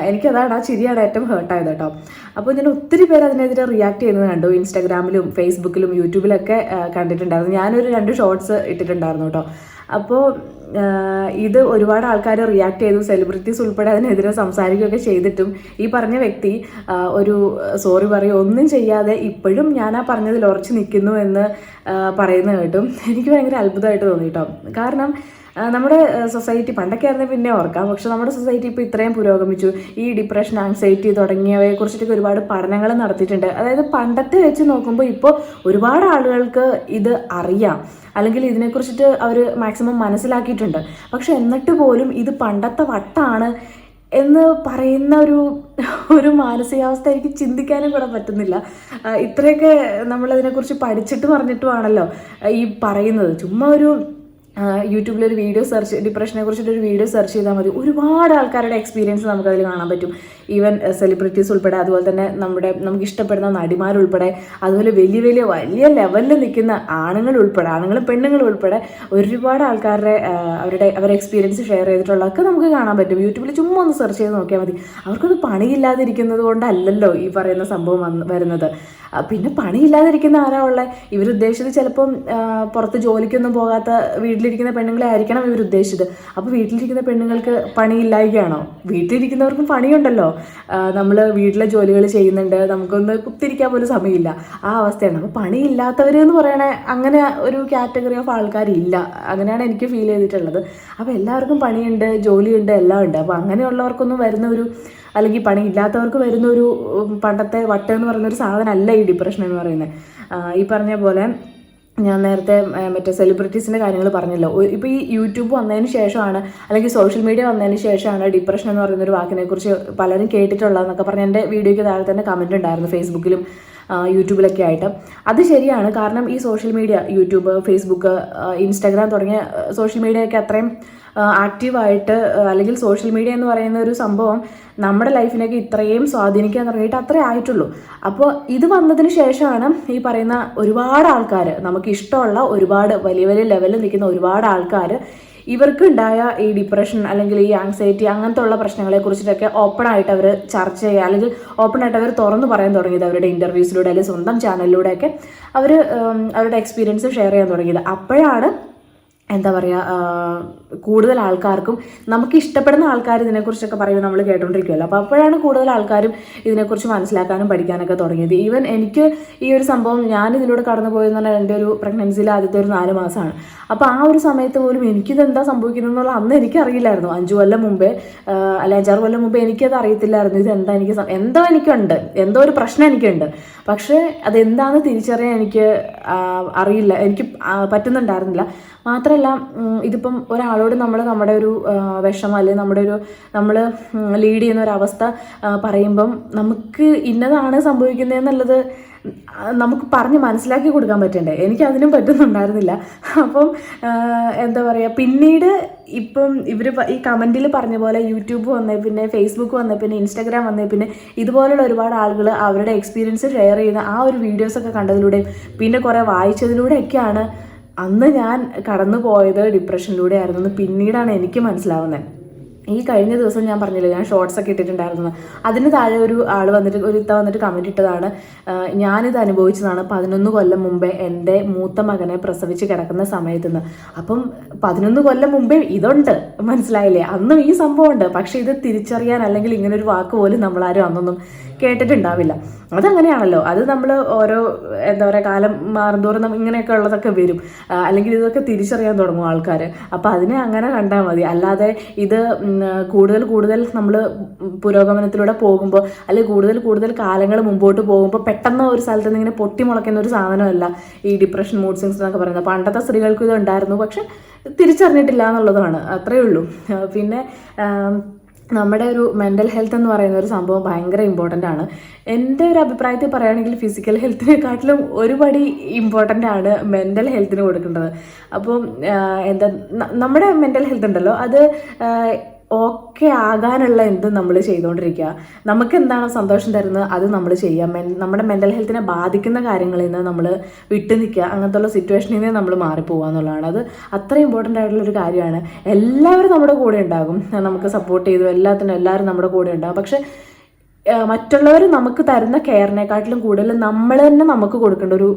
എനിക്കതാണ് ആ ചിരിയാണ് ഏറ്റവും ഹേർട്ടായത് കേട്ടോ. അപ്പോൾ ഞാൻ ഒത്തിരി പേര് അതിനെതിരെ റിയാക്ട് ചെയ്യുന്നത് കണ്ടു. ഇൻസ്റ്റാഗ്രാമിലും ഫേസ്ബുക്കിലും യൂട്യൂബിലൊക്കെ കണ്ടിട്ടുണ്ടായിരുന്നു. ഞാനൊരു രണ്ട് ഷോർട്സ് ഇട്ടിട്ടുണ്ടായിരുന്നു കേട്ടോ. അപ്പോൾ ഇത് ഒരുപാട് ആൾക്കാർ റിയാക്ട് ചെയ്തു. സെലിബ്രിറ്റീസ് ഉൾപ്പെടെ അതിനെതിരെ സംസാരിക്കുകയൊക്കെ ചെയ്തിട്ടും. ഈ പറഞ്ഞ വ്യക്തി ഒരു സോറി പറയും ഒന്നും ചെയ്യാതെ ഇപ്പോഴും ഞാൻ ആ പറഞ്ഞതിൽ ഉറച്ചു നിൽക്കുന്നു എന്ന് പറയുന്ന കേട്ടും. എനിക്ക് ഭയങ്കര അത്ഭുതമായിട്ട് തോന്നി കേട്ടോ കാരണം നമ്മുടെ സൊസൈറ്റി പണ്ടൊക്കെ ആയിരുന്നു പിന്നെ ഓർക്കാം. പക്ഷെ നമ്മുടെ സൊസൈറ്റി ഇപ്പോൾ ഇത്രയും പുരോഗമിച്ചു. ഈ ഡിപ്രഷൻ ആങ്സൈറ്റി തുടങ്ങിയവയെ കുറിച്ചിട്ടൊക്കെ ഒരുപാട് പഠനങ്ങൾ നടത്തിയിട്ടുണ്ട്. അതായത് പണ്ടത്തെ വെച്ച് നോക്കുമ്പോൾ ഇപ്പോൾ ഒരുപാട് ആളുകൾക്ക് ഇത് അറിയാം. അല്ലെങ്കിൽ ഇതിനെക്കുറിച്ചിട്ട് അവർ മാക്സിമം മനസ്സിലാക്കിയിട്ടുണ്ട്. പക്ഷെ എന്നിട്ട് പോലും ഇത് പണ്ടത്തെ വട്ടാണ് എന്ന് പറയുന്ന ഒരു ഒരു മാനസികാവസ്ഥ എനിക്ക് ചിന്തിക്കാനും കൂടെ പറ്റുന്നില്ല. ഇത്രയൊക്കെ നമ്മളതിനെക്കുറിച്ച് പഠിച്ചിട്ട് പറഞ്ഞിട്ടുമാണല്ലോ ഈ പറയുന്നത്. ചുമ്മാ ഒരു യൂട്യൂബിൽ ഒരു വീഡിയോ സെർച്ച് ഡിപ്രഷനെ കുറിച്ചിട്ട് ഒരു വീഡിയോ സെർച്ച് ചെയ്താൽ മതി. ഒരുപാട് ആൾക്കാരുടെ എക്സ്പീരിയൻസ് നമുക്കതിൽ കാണാൻ പറ്റും. ഈവൻ സെലിബ്രിറ്റീസ് ഉൾപ്പെടെ അതുപോലെ തന്നെ നമ്മുടെ നമുക്ക് ഇഷ്ടപ്പെടുന്ന നടിമാരുൾപ്പെടെ അതുപോലെ വലിയ വലിയ വലിയ ലെവലിൽ നിൽക്കുന്ന ആണുങ്ങൾ ഉൾപ്പെടെ ആണുങ്ങളും പെണ്ണുങ്ങളും ഉൾപ്പെടെ ഒരുപാട് ആൾക്കാരുടെ അവരുടെ അവരുടെ എക്സ്പീരിയൻസ് ഷെയർ ചെയ്തിട്ടുള്ളതൊക്കെ നമുക്ക് കാണാൻ പറ്റും. യൂട്യൂബിൽ ചുമ്മാ ഒന്ന് സെർച്ച് ചെയ്ത് നോക്കിയാൽ മതി. അവർക്കൊന്ന് പണിയില്ലാതിരിക്കുന്നത് കൊണ്ടല്ലല്ലോ ഈ പറയുന്ന സംഭവം വരുന്നത്. പിന്നെ പണിയില്ലാതിരിക്കുന്ന ആരാ ഉള്ളത് ഇവരുദ്ദേശിച്ചത് ചിലപ്പം പുറത്ത് ജോലിക്കൊന്നും പോകാത്ത വീട്ടിലിരിക്കുന്ന പെണ്ണുങ്ങളെ ആയിരിക്കണം ഇവരുദ്ദേശിച്ചത്. അപ്പോൾ വീട്ടിലിരിക്കുന്ന പെണ്ണുങ്ങൾക്ക് പണിയില്ലായ്കയാണോ? വീട്ടിലിരിക്കുന്നവർക്കും പണിയുണ്ടല്ലോ. നമ്മൾ വീട്ടിലെ ജോലികൾ ചെയ്യുന്നുണ്ട് നമുക്കൊന്ന് കുത്തിരിക്കാൻ പോലും സമയമില്ല. ആ അവസ്ഥയാണ്. അപ്പോൾ പണിയില്ലാത്തവർ എന്ന് പറയണേ അങ്ങനെ ഒരു കാറ്റഗറി ഓഫ് ആൾക്കാരില്ല. അങ്ങനെയാണ് എനിക്ക് ഫീൽ ചെയ്തിട്ടുള്ളത്. അപ്പോൾ എല്ലാവർക്കും പണിയുണ്ട് ജോലിയുണ്ട് എല്ലാം ഉണ്ട്. അപ്പോൾ അങ്ങനെയുള്ളവർക്കൊന്നും വരുന്ന ഒരു അല്ലെങ്കിൽ പണി ഇല്ലാത്തവർക്ക് വരുന്ന ഒരു പണ്ടത്തെ വട്ടം എന്ന് പറയുന്ന ഒരു സാധനമല്ല ഈ ഡിപ്രഷൻ എന്ന് പറയുന്നത്. ഈ പറഞ്ഞ പോലെ ഞാൻ നേരത്തെ മറ്റേ സെലിബ്രിറ്റീസിന്റെ കാര്യങ്ങൾ പറഞ്ഞല്ലോ. ഇപ്പോൾ ഈ യൂട്യൂബ് വന്നതിന് ശേഷമാണ് അല്ലെങ്കിൽ സോഷ്യൽ മീഡിയ വന്നതിന് ശേഷമാണ് ഡിപ്രഷൻ എന്ന് പറയുന്ന ഒരു വാക്കിനെക്കുറിച്ച് പലരും കേട്ടിട്ടുള്ളതെന്നൊക്കെ പറഞ്ഞ് എന്റെ വീഡിയോയ്ക്ക് താഴെ തന്നെ കമന്റ് ഉണ്ടായിരുന്നു ഫേസ്ബുക്കിലും യൂട്യൂബിലൊക്കെ ആയിട്ട്. അത് ശരിയാണ്. കാരണം ഈ social media YouTube Facebook Instagram തുടങ്ങിയ സോഷ്യൽ മീഡിയയൊക്കെ അത്രയും ആക്റ്റീവായിട്ട് അല്ലെങ്കിൽ സോഷ്യൽ മീഡിയ എന്ന് പറയുന്ന ഒരു സംഭവം നമ്മുടെ ലൈഫിനൊക്കെ ഇത്രയും സ്വാധീനിക്കാൻ തുടങ്ങിയിട്ട് അത്രേ ആയിട്ടുള്ളൂ. അപ്പോൾ ഇത് വന്നതിന് ശേഷമാണ് ഈ പറയുന്ന ഒരുപാട് ആൾക്കാർ നമുക്ക് ഇഷ്ടമുള്ള ഒരുപാട് വലിയ വലിയ ലെവലിൽ നിൽക്കുന്ന ഒരുപാട് ആൾക്കാർ ഇവർക്ക് ഉണ്ടായ ഈ ഡിപ്രഷൻ അല്ലെങ്കിൽ ഈ ആങ്സൈറ്റി അങ്ങനത്തെ ഉള്ള പ്രശ്നങ്ങളെ കുറിച്ചിട്ടൊക്കെ ഓപ്പൺ ആയിട്ട് അവർ ചർച്ച ചെയ്യുക. അല്ലെങ്കിൽ ഓപ്പൺ ആയിട്ട് അവർ തുറന്നു പറയാൻ തുടങ്ങിയത് അവരുടെ ഇന്റർവ്യൂസിലൂടെ അല്ലെങ്കിൽ സ്വന്തം ചാനലിലൂടെയൊക്കെ അവർ അവരുടെ എക്സ്പീരിയൻസ് ഷെയർ ചെയ്യാൻ തുടങ്ങിയത്. അപ്പോഴാണ് എന്താ പറയുക കൂടുതൽ ആൾക്കാർക്കും നമുക്ക് ഇഷ്ടപ്പെടുന്ന ആൾക്കാർ ഇതിനെക്കുറിച്ചൊക്കെ പറയുമ്പോൾ നമ്മൾ കേട്ടോണ്ടിരിക്കുമല്ലോ അപ്പോൾ അപ്പോഴാണ് കൂടുതൽ ആൾക്കാരും ഇതിനെക്കുറിച്ച് മനസ്സിലാക്കാനും പഠിക്കാനൊക്കെ തുടങ്ങിയത്. ഈവൻ എനിക്ക് ഈ ഒരു സംഭവം ഞാൻ ഇതിലൂടെ കടന്നു പോയെന്ന് പറഞ്ഞാൽ എന്റെ ഒരു പ്രഗ്നൻസിയിൽ ആദ്യത്തെ ഒരു നാല് മാസമാണ്. അപ്പോൾ ആ ഒരു സമയത്ത് പോലും എനിക്കിത് എന്താ സംഭവിക്കുന്നതെന്നുള്ള അന്ന് എനിക്കറിയില്ലായിരുന്നു. അഞ്ചു കൊല്ലം മുമ്പേ അല്ല അഞ്ചാറ് കൊല്ലം മുമ്പേ എനിക്കത് അറിയത്തില്ലായിരുന്നു. ഇത് എന്താ എനിക്ക് എന്തോ എനിക്കുണ്ട്. എന്തോ ഒരു പ്രശ്നം എനിക്കുണ്ട്. പക്ഷേ അതെന്താണെന്ന് തിരിച്ചറിയാൻ എനിക്ക് അറിയില്ല. എനിക്ക് പറ്റുന്നുണ്ടായിരുന്നില്ല. മാത്രമല്ല ഇതിപ്പം ഒരാളോട് നമ്മൾ നമ്മുടെ ഒരു വിഷമം അല്ലെങ്കിൽ നമ്മുടെ ഒരു നമ്മൾ ലീഡ് ചെയ്യുന്ന ഒരു അവസ്ഥ പറയുമ്പം നമുക്ക് ഇന്നതാണ് സംഭവിക്കുന്നതെന്നുള്ളത് നമുക്ക് പറഞ്ഞ് മനസ്സിലാക്കി കൊടുക്കാൻ പറ്റണ്ടേ? എനിക്ക് അതിനും പറ്റുന്നുണ്ടായിരുന്നില്ല. അപ്പം എന്താ പറയുക പിന്നീട് ഇപ്പം ഇവർ ഈ കമന്റിൽ പറഞ്ഞ പോലെ യൂട്യൂബ് വന്നേ പിന്നെ ഫേസ്ബുക്ക് വന്നേ പിന്നെ ഇൻസ്റ്റാഗ്രാം വന്നേ പിന്നെ ഇതുപോലുള്ള ഒരുപാട് ആളുകൾ അവരുടെ എക്സ്പീരിയൻസ് ഷെയർ ചെയ്യുന്ന ആ ഒരു വീഡിയോസൊക്കെ കണ്ടതിലൂടെയും പിന്നെ കുറേ വായിച്ചതിലൂടെയൊക്കെയാണ് അന്ന് ഞാൻ കടന്നു പോയത് ഡിപ്രഷനിലൂടെ ആയിരുന്നു പിന്നീടാണ് എനിക്ക് മനസ്സിലാവുന്നത്. ഈ കഴിഞ്ഞ ദിവസം ഞാൻ പറഞ്ഞില്ല ഞാൻ ഷോർട്സ് ഒക്കെ ഇട്ടിട്ടുണ്ടായിരുന്നു അതിന് താഴെ ഒരു ആൾ വന്നിട്ട് ഒരു ഇത്ത വന്നിട്ട് കമന്റ് ഇട്ടതാണ്. ഞാനിത് അനുഭവിച്ചതാണ് പതിനൊന്ന് കൊല്ലം മുമ്പേ എന്റെ മൂത്ത മകനെ പ്രസവിച്ച് കിടക്കുന്ന സമയത്ത് നിന്ന് അപ്പം പതിനൊന്ന് കൊല്ലം മുമ്പേ ഇതുണ്ട് മനസ്സിലായില്ലേ? അന്നും ഈ സംഭവമുണ്ട്. പക്ഷെ ഇത് തിരിച്ചറിയാൻ അല്ലെങ്കിൽ ഇങ്ങനെ ഒരു വാക്ക് പോലും നമ്മളാരും അന്നൊന്നും കേട്ടിട്ടുണ്ടാവില്ല. അതങ്ങനെയാണല്ലോ. അത് നമ്മൾ ഓരോ എന്താ പറയുക കാലം മാറുന്തോറും ഇങ്ങനെയൊക്കെ ഉള്ളതൊക്കെ വരും. അല്ലെങ്കിൽ ഇതൊക്കെ തിരിച്ചറിയാൻ തുടങ്ങും ആൾക്കാർ അപ്പോൾ അതിനെ അങ്ങനെ കണ്ടാൽ മതി. അല്ലാതെ ഇത് കൂടുതൽ കൂടുതൽ നമ്മൾ പുരോഗമനത്തിലൂടെ പോകുമ്പോൾ അല്ലെങ്കിൽ കൂടുതൽ കൂടുതൽ കാലങ്ങൾ മുമ്പോട്ട് പോകുമ്പോൾ പെട്ടെന്ന് ഒരു സ്ഥലത്ത് നിന്ന് ഇങ്ങനെ പൊട്ടിമുളയ്ക്കുന്ന ഒരു സാധനമല്ല ഈ ഡിപ്രഷൻ മൂഡ് സിങ്സ് എന്നൊക്കെ പറയുന്നത്. പണ്ടത്തെ സ്ത്രീകൾക്കും ഇത് ഉണ്ടായിരുന്നു പക്ഷെ തിരിച്ചറിഞ്ഞിട്ടില്ല എന്നുള്ളതാണ്. അത്രയേ ഉള്ളൂ. പിന്നെ നമ്മുടെ ഒരു മെന്റൽ ഹെൽത്ത് എന്ന് പറയുന്ന ഒരു സംഭവം ഭയങ്കര ഇമ്പോർട്ടന്റ് ആണ്. എന്റെ ഒരു അഭിപ്രായത്തിൽ പറയുകയാണെങ്കിൽ ഫിസിക്കൽ ഹെൽത്തിനെക്കാട്ടിലും ഒരുപടി ഇമ്പോർട്ടന്റ് ആണ് മെന്റൽ ഹെൽത്തിന് കൊടുക്കേണ്ടത്. അപ്പോൾ എന്താ നമ്മുടെ മെന്റൽ ഹെൽത്ത് ഉണ്ടല്ലോ. അത് ഓക്കെ ആകാനുള്ള എന്തും നമ്മൾ ചെയ്തുകൊണ്ടിരിക്കുക നമുക്ക് എന്താണോ സന്തോഷം തരുന്നത്? അത് നമ്മൾ ചെയ്യുക മെൻ നമ്മുടെ മെന്റൽ ഹെൽത്തിനെ ബാധിക്കുന്ന കാര്യങ്ങളിൽ നിന്ന് നമ്മൾ വിട്ടു നിൽക്കുക അങ്ങനത്തെ ഉള്ള സിറ്റുവേഷനിൽ നിന്ന് നമ്മൾ മാറിപ്പോവുക എന്നുള്ളതാണ്. അത് അത്ര ഇമ്പോർട്ടന്റ് ആയിട്ടുള്ളൊരു കാര്യമാണ്. എല്ലാവരും നമ്മുടെ കൂടെ ഉണ്ടാകും. നമുക്ക് സപ്പോർട്ട് ചെയ്തു. എല്ലാത്തിനും എല്ലാവരും നമ്മുടെ കൂടെ ഉണ്ടാകും. പക്ഷെ മറ്റുള്ളവർ നമുക്ക് തരുന്ന കെയറിനെക്കാട്ടിലും കൂടുതൽ നമ്മൾ തന്നെ നമുക്ക് കൊടുക്കേണ്ട ഒരു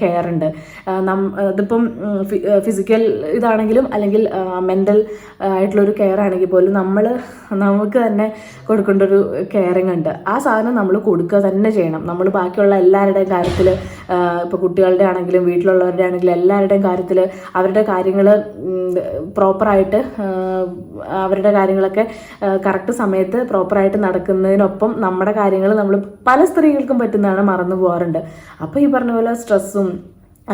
കെയർ ഉണ്ട്. നം- ഇതിപ്പം ഫിസിക്കൽ ഇതാണെങ്കിലും അല്ലെങ്കിൽ മെന്റൽ ആയിട്ടുള്ള ഒരു കെയർ ആണെങ്കിൽ പോലും നമ്മൾ നമുക്ക് തന്നെ കൊടുക്കേണ്ട ഒരു കെയറിങ് ഉണ്ട്. ആ സാധനം നമ്മൾ കൊടുക്കുക തന്നെ ചെയ്യണം. നമ്മൾ ബാക്കിയുള്ള എല്ലാവരുടെയും കാര്യത്തിൽ ഇപ്പോൾ കുട്ടികളുടെ ആണെങ്കിലും വീട്ടിലുള്ളവരുടെ ആണെങ്കിലും എല്ലാവരുടെയും കാര്യത്തിൽ അവരുടെ കാര്യങ്ങൾ പ്രോപ്പറായിട്ട് അവരുടെ കാര്യങ്ങളൊക്കെ കറക്റ്റ് സമയത്ത് പ്രോപ്പറായിട്ട് നടക്കുന്നതിനൊപ്പം നമ്മുടെ കാര്യങ്ങൾ നമ്മൾ പല സ്ത്രീകൾക്കും പറ്റുന്നതാണ് മറന്നു പോകാറുണ്ട്. അപ്പോൾ ഈ പറഞ്ഞ പോലെ സ്ട്രെസ്സും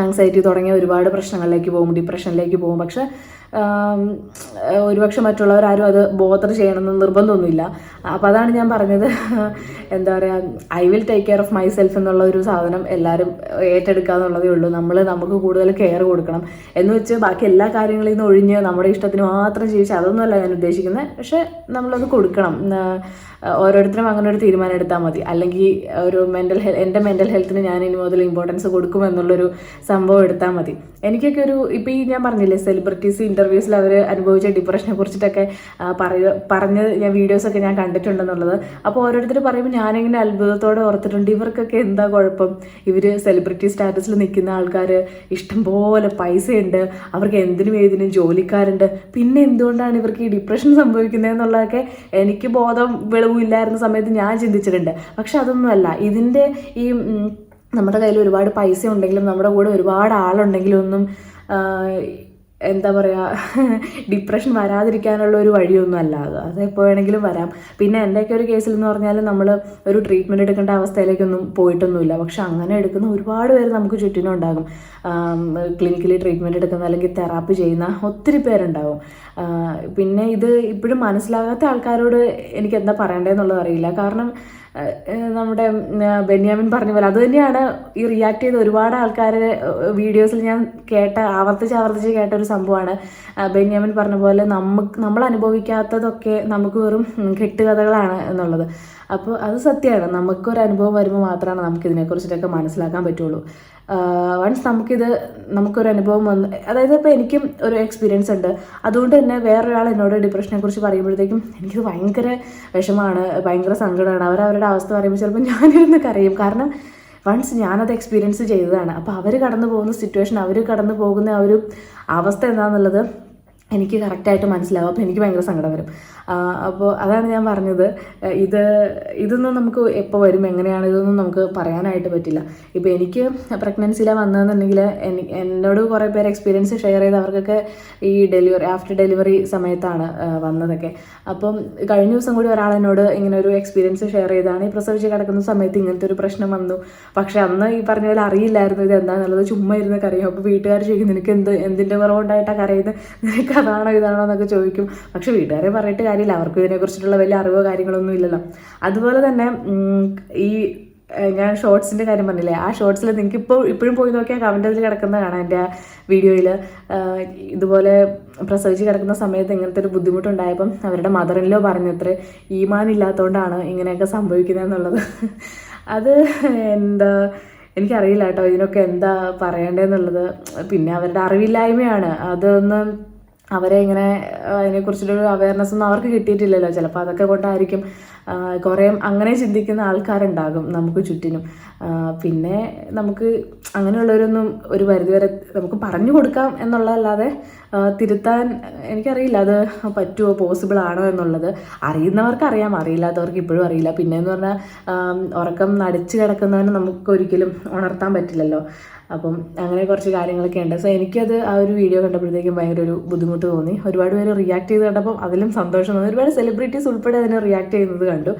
ആങ്സൈറ്റി തുടങ്ങിയ ഒരുപാട് പ്രശ്നങ്ങളിലേക്ക് പോകും ഡിപ്രഷനിലേക്ക് പോകും. പക്ഷെ ഒരുപക്ഷെ മറ്റുള്ളവരാരും അത് ബോധർ ചെയ്യണമെന്ന് നിർബന്ധമൊന്നുമില്ല. അപ്പോൾ അതാണ് ഞാൻ പറഞ്ഞത്. എന്താ പറയുക I will take care of myself എന്നുള്ള ഒരു സാധനം എല്ലാവരും ഏറ്റെടുക്കുക എന്നുള്ളതേ ഉള്ളൂ. നമ്മൾ നമുക്ക് കൂടുതൽ കെയർ കൊടുക്കണം. എന്ന് വെച്ച് ബാക്കി എല്ലാ കാര്യങ്ങളിൽ നിന്ന് ഒഴിഞ്ഞ് നമ്മുടെ ഇഷ്ടത്തിന് മാത്രം ജീവിച്ച് അതൊന്നുമല്ല ഞാൻ ഉദ്ദേശിക്കുന്നത്. പക്ഷെ നമ്മളത് കൊടുക്കണം. ഓരോരുത്തരും അങ്ങനെ ഒരു തീരുമാനം എടുത്താൽ മതി. അല്ലെങ്കിൽ ഒരു മെന്റൽ ഹെൽ എന്റെ മെന്റൽ ഹെൽത്തിന് ഞാൻ ഇനി മുതൽ ഇമ്പോർട്ടൻസ് കൊടുക്കും എന്നുള്ളൊരു സംഭവം എടുത്താൽ മതി. എനിക്കൊക്കെ ഒരു ഇപ്പോൾ ഈ ഞാൻ പറഞ്ഞില്ലേ സെലിബ്രിറ്റീസ് ഇന്റർവ്യൂസിൽ അവർ അനുഭവിച്ച ഡിപ്രഷനെ കുറിച്ചിട്ടൊക്കെ പറയുക പറഞ്ഞ് ഞാൻ വീഡിയോസൊക്കെ ഞാൻ കണ്ടിട്ടുണ്ടെന്നുള്ളത്. അപ്പോൾ ഓരോരുത്തർ പറയുമ്പോൾ ഞാനിങ്ങനെ അത്ഭുതത്തോടെ ഓർത്തിട്ടുണ്ട്. ഇവർക്കൊക്കെ എന്താ കുഴപ്പം? ഇവർ സെലിബ്രിറ്റി സ്റ്റാറ്റസിൽ നിൽക്കുന്ന ആൾക്കാർ ഇഷ്ടംപോലെ പൈസയുണ്ട്. അവർക്ക് എന്തിനും ഏതിനും ജോലിക്കാരുണ്ട്. പിന്നെ എന്തുകൊണ്ടാണ് ഇവർക്ക് ഈ ഡിപ്രഷൻ സംഭവിക്കുന്നതെന്നുള്ളതൊക്കെ എനിക്ക് ബോധം വെളിവില്ലായിരുന്ന സമയത്ത് ഞാൻ ചിന്തിച്ചിട്ടുണ്ട്. പക്ഷെ അതൊന്നുമല്ല ഇതിന്റെ ഈ നമ്മുടെ കയ്യിൽ ഒരുപാട് പൈസ ഉണ്ടെങ്കിലും നമ്മുടെ കൂടെ ഒരുപാട് ആളുണ്ടെങ്കിലും ഒന്നും എന്താ പറയുക ഡിപ്രഷൻ വരാതിരിക്കാനുള്ള ഒരു വഴിയൊന്നും അല്ല അത് അത് എപ്പോൾ വേണമെങ്കിലും വരാം. പിന്നെ എന്റെയൊക്കെ ഒരു കേസിൽ എന്ന് പറഞ്ഞാൽ നമ്മൾ ഒരു ട്രീറ്റ്മെന്റ് എടുക്കേണ്ട അവസ്ഥയിലേക്കൊന്നും പോയിട്ടൊന്നുമില്ല. പക്ഷെ അങ്ങനെ എടുക്കുന്ന ഒരുപാട് പേര് നമുക്ക് ചുറ്റിനും ഉണ്ടാകും. ക്ലിനിക്കലി ട്രീറ്റ്മെന്റ് എടുക്കുന്ന അല്ലെങ്കിൽ തെറാപ്പി ചെയ്യുന്ന ഒത്തിരി പേരുണ്ടാകും ആ, പിന്നെ ഇത് ഇപ്പോഴും മനസ്സിലാകാത്ത ആൾക്കാരോട് എനിക്ക് എന്താ പറയേണ്ടതെന്നുള്ളത് അറിയില്ല. കാരണം നമ്മുടെ ബെന്യാമിൻ പറഞ്ഞ പോലെ അത് തന്നെയാണ് ഈ റിയാക്ട് ചെയ്ത ഒരുപാട് ആൾക്കാർ വീഡിയോസിൽ ഞാൻ കേട്ട ആവർത്തിച്ച് ആവർത്തിച്ച് കേട്ട ഒരു സംഭവമാണ്. ബെന്യാമിൻ പറഞ്ഞ പോലെ നമുക്ക് നമ്മൾ അനുഭവിക്കാത്തതൊക്കെ നമുക്ക് വെറും കെട്ടുകഥകളാണ് എന്നുള്ളത്. അപ്പോൾ അത് സത്യമാണ്. നമുക്കൊരു അനുഭവം വരുമ്പോൾ മാത്രമാണ് നമുക്ക് ഇതിനെക്കുറിച്ചിട്ടൊക്കെ മനസ്സിലാക്കാൻ പറ്റുള്ളൂ. വൺസ് നമുക്കിത് നമുക്കൊരു അനുഭവം വന്ന് അതായത് ഇപ്പോൾ എനിക്കും ഒരു എക്സ്പീരിയൻസ് ഉണ്ട്. അതുകൊണ്ട് തന്നെ വേറൊരാൾ എന്നോട് ഡിപ്രഷനെ കുറിച്ച് പറയുമ്പോഴത്തേക്കും എനിക്കത് ഭയങ്കര വിഷമമാണ് ഭയങ്കര സങ്കടമാണ്. അവരവരുടെ അവസ്ഥ പറയുമ്പോൾ ചിലപ്പോൾ ഞാനിരുന്ന് കരയും. കാരണം വൺസ് ഞാനത് എക്സ്പീരിയൻസ് ചെയ്തതാണ്. അപ്പോൾ അവർ കടന്നു പോകുന്ന സിറ്റുവേഷൻ അവർ കടന്നു പോകുന്ന ആ ഒരു അവസ്ഥ എന്താണെന്നുള്ളത് എനിക്ക് കറക്റ്റായിട്ട് മനസ്സിലാവും. അപ്പോൾ എനിക്ക് ഭയങ്കര സങ്കടം വരും. അപ്പോൾ അതാണ് ഞാൻ പറഞ്ഞത്. ഇത് ഇതൊന്നും നമുക്ക് എപ്പോൾ വരും? എങ്ങനെയാണ്? ഇതൊന്നും നമുക്ക് പറയാനായിട്ട് പറ്റില്ല. ഇപ്പോൾ എനിക്ക് പ്രഗ്നൻസിയിലാണ് വന്നതെന്നുണ്ടെങ്കിൽ എനി- എന്നോട് കുറേ പേര് എക്സ്പീരിയൻസ് ഷെയർ ചെയ്ത് അവർക്കൊക്കെ ഈ ഡെലിവറി ആഫ്റ്റർ ഡെലിവറി സമയത്താണ് വന്നതൊക്കെ. അപ്പം കഴിഞ്ഞ ദിവസം കൂടി ഒരാൾ എന്നോട് ഇങ്ങനെ ഒരു എക്സ്പീരിയൻസ് ഷെയർ ചെയ്താണ്. ഈ പ്രസവിച്ച് കിടക്കുന്ന സമയത്ത് ഇങ്ങനത്തെ ഒരു പ്രശ്നം വന്നു. പക്ഷെ അന്ന് ഈ പറഞ്ഞ പോലെ അറിയില്ലായിരുന്നു ഇത് എന്താണെന്നുള്ളത് ചുമ്മാ ഇരുന്ന് കറിയും അപ്പോൾ വീട്ടുകാർ ചോദിക്കും നിനക്ക് എന്ത് എന്തിന്റെ കുറവുണ്ടായിട്ടാണ് കരയുന്നത് നിനക്ക് അതാണോ ഇതാണോ എന്നൊക്കെ ചോദിക്കും. പക്ഷെ വീട്ടുകാരെ പറഞ്ഞിട്ട് കാര്യമില്ല. അവർക്ക് ഇതിനെക്കുറിച്ചിട്ടുള്ള വലിയ അറിവോ കാര്യങ്ങളൊന്നും ഇല്ലല്ലോ. അതുപോലെ തന്നെ ഈ ഞാൻ ഷോർട്സിന്റെ കാര്യം പറഞ്ഞില്ലേ? ആ ഷോർട്സിൽ നിങ്ങൾക്ക് ഇപ്പോൾ ഇപ്പോഴും പോയി നോക്കിയാൽ കമന്റിൽ കിടക്കുന്ന കാണാം എന്റെ വീഡിയോയിൽ ഇതുപോലെ പ്രസവിച്ച് കിടക്കുന്ന സമയത്ത് ഇങ്ങനത്തെ ഒരു ബുദ്ധിമുട്ടുണ്ടായപ്പം അവരുടെ മദറിനിലോ പറഞ്ഞത്രേ ഈമാൻ ഇല്ലാത്തതുകൊണ്ടാണ് ഇങ്ങനെയൊക്കെ സംഭവിക്കുന്നതെന്നുള്ളത്. അത് എന്താ എനിക്കറിയില്ല കേട്ടോ ഇതിനൊക്കെ എന്താ പറയേണ്ടതെന്നുള്ളത്. പിന്നെ അവരുടെ അറിവില്ലായ്മയാണ്. അതൊന്ന് അവരെ ഇങ്ങനെ അതിനെക്കുറിച്ചുള്ളൊരു അവയർനെസ് ഒന്നും അവർക്ക് കിട്ടിയിട്ടില്ലല്ലോ. ചിലപ്പോൾ അതൊക്കെ കൊണ്ടായിരിക്കും കുറേ അങ്ങനെ ചിന്തിക്കുന്ന ആൾക്കാരുണ്ടാകും നമുക്ക് ചുറ്റിനും. പിന്നെ നമുക്ക് അങ്ങനെയുള്ളവരൊന്നും ഒരു പരിധിവരെ നമുക്ക് പറഞ്ഞു കൊടുക്കാം എന്നുള്ളതല്ലാതെ തിരുത്താൻ എനിക്കറിയില്ല അത് പറ്റുമോ പോസിബിൾ ആണോ എന്നുള്ളത്. അറിയുന്നവർക്ക് അറിയാം അറിയില്ലാത്തവർക്ക് ഇപ്പോഴും അറിയില്ല. പിന്നെ എന്ന് പറഞ്ഞാൽ ഉറക്കം നടിച്ചു കിടക്കുന്നവന് നമുക്ക് ഒരിക്കലും ഉണർത്താൻ പറ്റില്ലല്ലോ. അപ്പം അങ്ങനെ കുറച്ച് കാര്യങ്ങളൊക്കെ ഉണ്ട്. സോ എനിക്കത് ആ ഒരു വീഡിയോ കണ്ടപ്പോഴത്തേക്കും ഭയങ്കര ഒരു ബുദ്ധിമുട്ട് തോന്നി. ഒരുപാട് പേര് റിയാക്ട് ചെയ്ത് കണ്ടപ്പോൾ അതിലും സന്തോഷം തോന്നി. ഒരുപാട് സെലിബ്രിറ്റീസ് ഉൾപ്പെടെ അതിനെ റിയാക്ട് ചെയ്യുന്നത് കണ്ടു.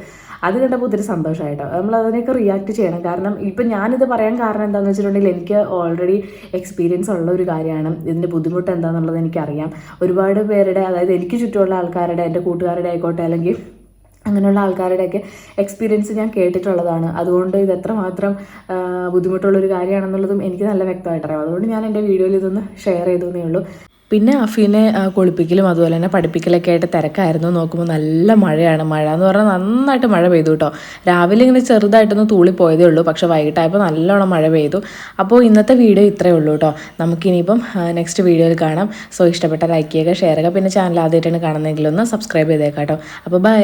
അത് കണ്ടപ്പോൾ ഒത്തിരി സന്തോഷമായിട്ടോ നമ്മൾ അതിനൊക്കെ റിയാക്ട് ചെയ്യണം. കാരണം ഇപ്പം ഞാനിത് പറയാൻ കാരണം എന്താണെന്ന് വെച്ചിട്ടുണ്ടെങ്കിൽ എനിക്ക് ഓൾറെഡി എക്സ്പീരിയൻസ് ഉള്ള ഒരു കാര്യമാണ്. ഇതിന്റെ ബുദ്ധിമുട്ട് എന്താണെന്നുള്ളത് എനിക്കറിയാം. ഒരുപാട് പേരുടെ അതായത് എനിക്ക് ചുറ്റുമുള്ള ആൾക്കാരുടെ എന്റെ കൂട്ടുകാരുടെ ആയിക്കോട്ടെ അല്ലെങ്കിൽ അങ്ങനെയുള്ള ആൾക്കാരുടെയൊക്കെ എക്സ്പീരിയൻസ് ഞാൻ കേട്ടിട്ടുള്ളതാണ്. അതുകൊണ്ട് ഇത് എത്രമാത്രം ബുദ്ധിമുട്ടുള്ളൊരു കാര്യമാണെന്നുള്ളതും എനിക്ക് നല്ല വ്യക്തമായിട്ട് അറിയാം അതുകൊണ്ട് ഞാൻ എന്റെ വീഡിയോയിൽ ഇതൊന്ന് ഷെയർ ചെയ്തു ഉള്ളൂ. പിന്നെ അഫീനെ കുളിപ്പിക്കലും അതുപോലെ തന്നെ പഠിപ്പിക്കലൊക്കെ ആയിട്ട് തിരക്കായിരുന്നു. നോക്കുമ്പോൾ നല്ല മഴയാണ്. മഴ എന്ന് പറഞ്ഞാൽ നന്നായിട്ട് മഴ പെയ്തു കേട്ടോ. രാവിലെ ഇങ്ങനെ ചെറുതായിട്ടൊന്ന് തൂളി പോയതേ ഉള്ളൂ. പക്ഷേ വൈകിട്ടായപ്പോൾ നല്ലോണം മഴ പെയ്തു. അപ്പോൾ ഇന്നത്തെ വീഡിയോ ഇത്രയേ ഉള്ളൂ കേട്ടോ. നമുക്കിനിയിപ്പം നെക്സ്റ്റ് വീഡിയോയിൽ കാണാം. സോ ഇഷ്ടപ്പെട്ട ലൈക്ക് ചെയ്യുക ഷെയർ ചെയ്യുക. പിന്നെ ചാനൽ ആദ്യമായിട്ടാണ് കാണുന്നതെങ്കിലൊന്ന് സബ്സ്ക്രൈബ് ചെയ്തേക്കാം കേട്ടോ അപ്പോൾ ബൈ